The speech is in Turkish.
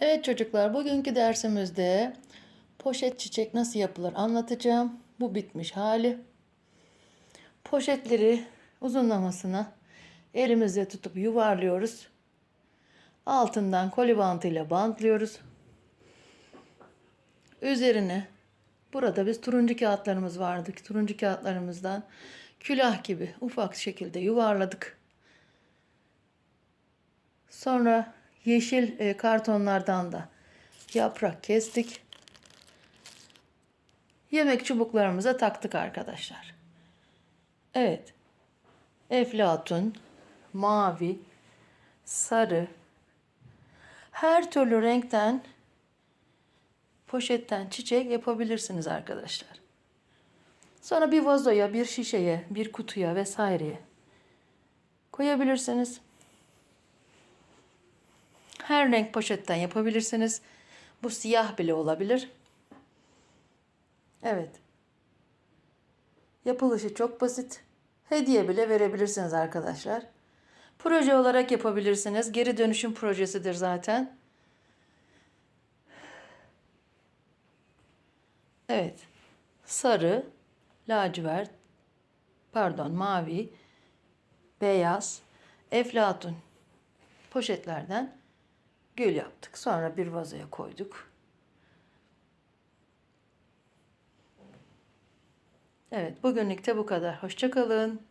Evet çocuklar, bugünkü dersimizde poşet çiçek nasıl yapılır anlatacağım. Bu bitmiş hali. Poşetleri uzunlamasına elimizle tutup yuvarlıyoruz. Altından koli bantıyla bantlıyoruz. Üzerine burada biz turuncu kağıtlarımız vardı. Turuncu kağıtlarımızdan külah gibi ufak şekilde yuvarladık. Sonra yeşil e, kartonlardan da yaprak kestik. Yemek çubuklarımıza taktık arkadaşlar. Evet. Eflatun, mavi, sarı, her türlü renkten poşetten çiçek yapabilirsiniz arkadaşlar. Sonra bir vazoya, bir şişeye, bir kutuya vesaireye koyabilirsiniz. Her renk poşetten yapabilirsiniz. Bu siyah bile olabilir. Evet. Yapılışı çok basit. Hediye bile verebilirsiniz arkadaşlar. Proje olarak yapabilirsiniz. Geri dönüşüm projesidir zaten. Evet. Sarı, lacivert, pardon mavi, beyaz, eflatun poşetlerden gül yaptık. Sonra bir vazoya koyduk. Evet, bugünlük de bu kadar. Hoşça kalın.